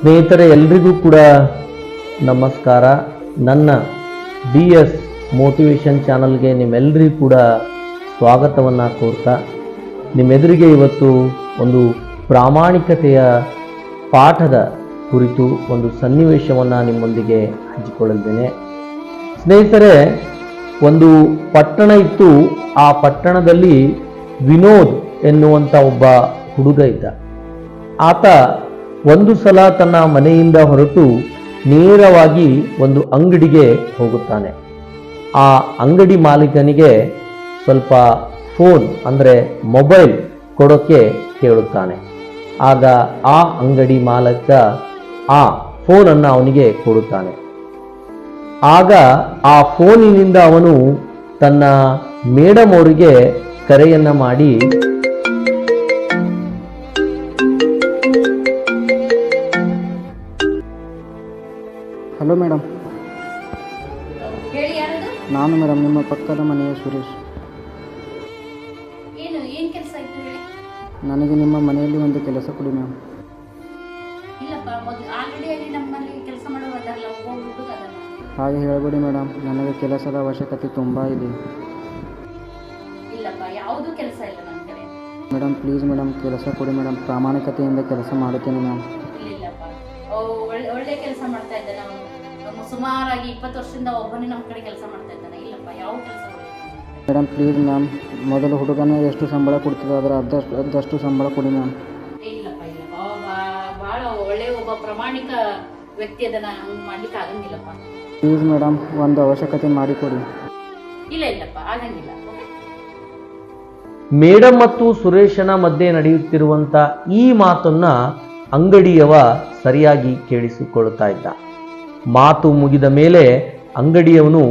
ಸ್ನೇಹಿತರೆ, ಎಲ್ರಿಗೂ ಕೂಡ ನಮಸ್ಕಾರ. ನನ್ನ ಬಿ ಎಸ್ ಮೋಟಿವೇಶನ್ ಚಾನಲ್ಗೆ ನಿಮ್ಮೆಲ್ಲರಿಗೂ ಕೂಡ ಸ್ವಾಗತವನ್ನು ಕೋರ್ತಾ, ನಿಮ್ಮೆದುರಿಗೆ ಇವತ್ತು ಒಂದು ಪ್ರಾಮಾಣಿಕತೆಯ ಪಾಠದ ಕುರಿತು ಒಂದು ಸನ್ನಿವೇಶವನ್ನು ನಿಮ್ಮೊಂದಿಗೆ ಹಂಚಿಕೊಳ್ಳಲಿದ್ದೇನೆ ಸ್ನೇಹಿತರೆ, ಒಂದು ಪಟ್ಟಣ ಇತ್ತು. ಆ ಪಟ್ಟಣದಲ್ಲಿ ವಿನೋದ್ ಎನ್ನುವಂಥ ಒಬ್ಬ ಹುಡುಗ ಇದ್ದ. ಆತ ಒಂದು ಸಲ ತನ್ನ ಮನೆಯಿಂದ ಹೊರಟು ನೇರವಾಗಿ ಒಂದು ಅಂಗಡಿಗೆ ಹೋಗುತ್ತಾನೆ. ಆ ಅಂಗಡಿ ಮಾಲೀಕನಿಗೆ ಸ್ವಲ್ಪ ಫೋನ್ ಅಂದರೆ ಮೊಬೈಲ್ ಕೊಡೋಕ್ಕೆ ಕೇಳುತ್ತಾನೆ. ಆಗ ಆ ಅಂಗಡಿ ಮಾಲಕ ಆ ಫೋನನ್ನು ಅವನಿಗೆ ಕೊಡುತ್ತಾನೆ. ಆಗ ಆ ಫೋನಿನಿಂದ ಅವನು ತನ್ನ ಮೇಡಮ್ ಅವರಿಗೆ ಕರೆಯನ್ನು ಮಾಡಿ ಹಲೋ ಮೇಡಮ್. ಹೇಳಿ ಯಾರದು? ನಾನು ಮೇಡಮ್ ನಿಮ್ಮ ಪಕ್ಕದ ಮನೆಯ ಸುರೇಶ್. ಏನು ಏನು ಕೆಲಸ ಇತ್ತು ಹೇಳಿ? ನನಗೆ ನಿಮ್ಮ ಮನೆಯಲ್ಲಿ ಒಂದು ಕೆಲಸ ಕೊಡಿ ಮ್ಯಾಮ್. ಇಲ್ಲಪ್ಪ ಮೊದಲು ಆಲ್ರೆಡಿ ನಮ್ಮಲ್ಲಿ ಕೆಲಸ ಮಾಡೋರು ಅದಲ್ಲ ಒಬ್ಬ ಅದಲ್ಲ ಹಾಗೆ ಹೇಳಬೇಡಿ ಮೇಡಮ್ ನನಗೆ ಕೆಲಸದ ಅವಶ್ಯಕತೆ ತುಂಬ ಇದೆ. ಇಲ್ಲಪ್ಪ ಯಾವುದೂ ಕೆಲಸ ಇಲ್ಲ ನನ್ನ ಕಡೆ. ಮೇಡಮ್ ಪ್ಲೀಸ್ ಮೇಡಮ್ ಕೆಲಸ ಕೊಡಿ ಮೇಡಮ್. ಪ್ರಾಮಾಣಿಕತೆಯಿಂದ ಕೆಲಸ ಮಾಡುತ್ತೇನೆ ಮ್ಯಾಮ್. ಒಳ್ಳೆ ಒಳ್ಳೆ ಕೆಲಸ ಮಾಡ್ತಾ ಇದ್ದೆ ನಮ್ಮ ಸುಮಾರಾಗಿ ಇಪ್ಪತ್ತು ವರ್ಷದಿಂದ ಒಬ್ಬನೇ ನಮ್ಮ ಕಡೆ ಕೆಲಸ ಮಾಡ್ತಾ ಇದ್ದಾನೆ. ಇಲ್ಲಪ್ಪ ಯಾವ ಕೆಲಸ ಮೇಡಮ್ ಪ್ಲೀಸ್ ಮ್ಯಾಮ್ ಮೊದಲು ಹುಡುಗನ ಎಷ್ಟು ಸಂಬಳ ಕೊಡ್ತದೆ ಅದರ ಅರ್ಧಷ್ಟು ಅರ್ಧಷ್ಟು ಸಂಬಳ ಕೊಡಿ ಮ್ಯಾಮ್ ಇಲ್ಲಪ್ಪ ಇಲ್ಲಪ್ಪ ಅವ ಬಾ- ಭಾಳ ಒಳ್ಳೆ ಒಬ್ಬ ಪ್ರಾಮಾಣಿಕ ವ್ಯಕ್ತಿ ಅದನ್ನ ಹಂಗೆ ಮಾಡ್ಲಿಕ್ಕೆ ಆಗಂಗಿಲ್ಲಪ್ಪ. ಪ್ಲೀಸ್ ಮೇಡಮ್ ಒಂದು ಅವಶ್ಯಕತೆ ಮಾಡಿಕೊಡಿ ಇಲ್ಲ ಇಲ್ಲಪ್ಪ ಆಗಂಗಿಲ್ಲ. ಓಕೆ ಮೇಡಮ್ ಮತ್ತು ಸುರೇಶನ ಮಧ್ಯೆ ನಡೆಯುತ್ತಿರುವಂತ ಈ ಮಾತನ್ನ ಅಂಗಡಿಯವ ಸರಿಯಾಗಿ ಕೇಳಿಸಿಕೊಳ್ಳುತ್ತಾ ಇದ್ದ. ಮಾತು ಮುಗಿದ ಮೇಲೆ ಅಂಗಡಿಯವನು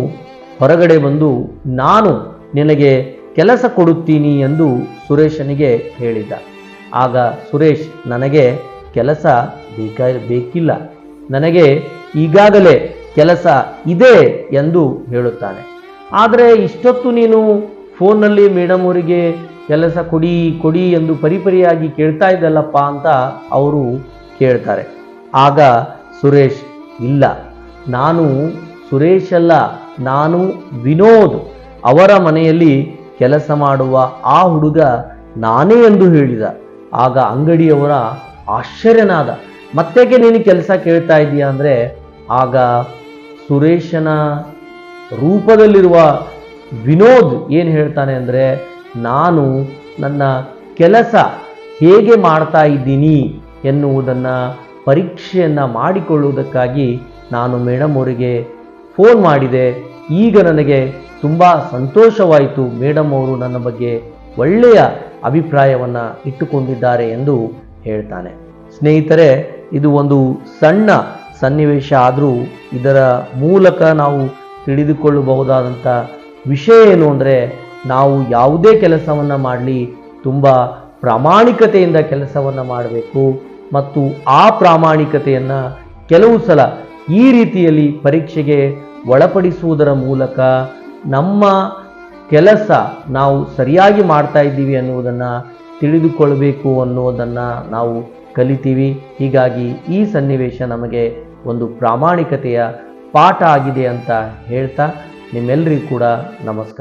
ಹೊರಗಡೆ ಬಂದು, ನಾನು ನಿನಗೆ ಕೆಲಸ ಕೊಡುತ್ತೀನಿ ಎಂದು ಸುರೇಶನಿಗೆ ಹೇಳಿದ. ಆಗ ಸುರೇಶ್, ನನಗೆ ಕೆಲಸ ಬೇಕಾ, ಬೇಕಿಲ್ಲ. ನನಗೆ ಈಗಾಗಲೇ ಕೆಲಸ ಇದೆ ಎಂದು ಹೇಳುತ್ತಾನೆ. ಆದರೆ ಇಷ್ಟೊತ್ತು ನೀನು ಫೋನ್ನಲ್ಲಿ ಮೇಡಮ್ ಅವರಿಗೆ ಕೆಲಸ ಕೊಡಿ ಕೊಡಿ ಎಂದು ಪರಿಪರಿಯಾಗಿ ಕೇಳ್ತಾ ಇದ್ದಲ್ಲಪ್ಪ ಅಂತ ಅವರು ಕೇಳ್ತಾರೆ. ಆಗ ಸುರೇಶ್, ಇಲ್ಲ ನಾನು ಸುರೇಶ್ ಅಲ್ಲ, ನಾನು ವಿನೋದ್ ಅವರ ಮನೆಯಲ್ಲಿ ಕೆಲಸ ಮಾಡುವ ಆ ಹುಡುಗ ನಾನೇ ಎಂದು ಹೇಳಿದ. ಆಗ ಅಂಗಡಿಯವರ ಆಶ್ಚರ್ಯನಾದ, ಮತ್ತೆಗೆ ನೀನು ಕೆಲಸ ಕೇಳ್ತಾ ಇದೀಯ ಅಂದರೆ, ಆಗ ಸುರೇಶನ ರೂಪದಲ್ಲಿರುವ ವಿನೋದ್ ಏನು ಹೇಳ್ತಾನೆ ಅಂದರೆ, ನಾನು ನನ್ನ ಕೆಲಸ ಹೇಗೆ ಮಾಡ್ತಾ ಇದ್ದೀನಿ ಎನ್ನುವುದನ್ನು ಪರೀಕ್ಷೆಯನ್ನು ಮಾಡಿಕೊಳ್ಳುವುದಕ್ಕಾಗಿ ನಾನು ಮೇಡಮ್ ಅವರಿಗೆ ಫೋನ್ ಮಾಡಿದೆ. ಈಗ ನನಗೆ ತುಂಬ ಸಂತೋಷವಾಯಿತು ಮೇಡಮ್ ಅವರು ನನ್ನ ಬಗ್ಗೆ ಒಳ್ಳೆಯ ಅಭಿಪ್ರಾಯವನ್ನು ಇಟ್ಟುಕೊಂಡಿದ್ದಾರೆ ಎಂದು ಹೇಳ್ತಾನೆ. ಸ್ನೇಹಿತರೆ, ಇದು ಒಂದು ಸಣ್ಣ ಸನ್ನಿವೇಶ ಆದರೂ ಇದರ ಮೂಲಕ ನಾವು ತಿಳಿದುಕೊಳ್ಳಬಹುದಾದಂಥ ವಿಷಯ ಏನು ಅಂದರೆ, ನಾವು ಯಾವುದೇ ಕೆಲಸವನ್ನು ಮಾಡಲಿ, ತುಂಬ ಪ್ರಾಮಾಣಿಕತೆಯಿಂದ ಕೆಲಸವನ್ನು ಮಾಡಬೇಕು ಮತ್ತು ಆ ಪ್ರಾಮಾಣಿಕತೆಯನ್ನು ಕೆಲವು ಸಲ ಈ ರೀತಿಯಲ್ಲಿ ಪರೀಕ್ಷೆಗೆ ಒಳಪಡಿಸುವುದರ ಮೂಲಕ ನಮ್ಮ ಕೆಲಸ ನಾವು ಸರಿಯಾಗಿ ಮಾಡ್ತಾ ಇದ್ದೀವಿ ಅನ್ನುವುದನ್ನು ತಿಳಿದುಕೊಳ್ಬೇಕು ಅನ್ನುವುದನ್ನು ನಾವು ಕಲಿತೀವಿ. ಹೀಗಾಗಿ ಈ ಸನ್ನಿವೇಶ ನಮಗೆ ಒಂದು ಪ್ರಾಮಾಣಿಕತೆಯ ಪಾಠ ಆಗಿದೆ ಅಂತ ಹೇಳ್ತಾ ನಿಮ್ಮೆಲ್ಲರಿಗೂ ಕೂಡ ನಮಸ್ಕಾರ.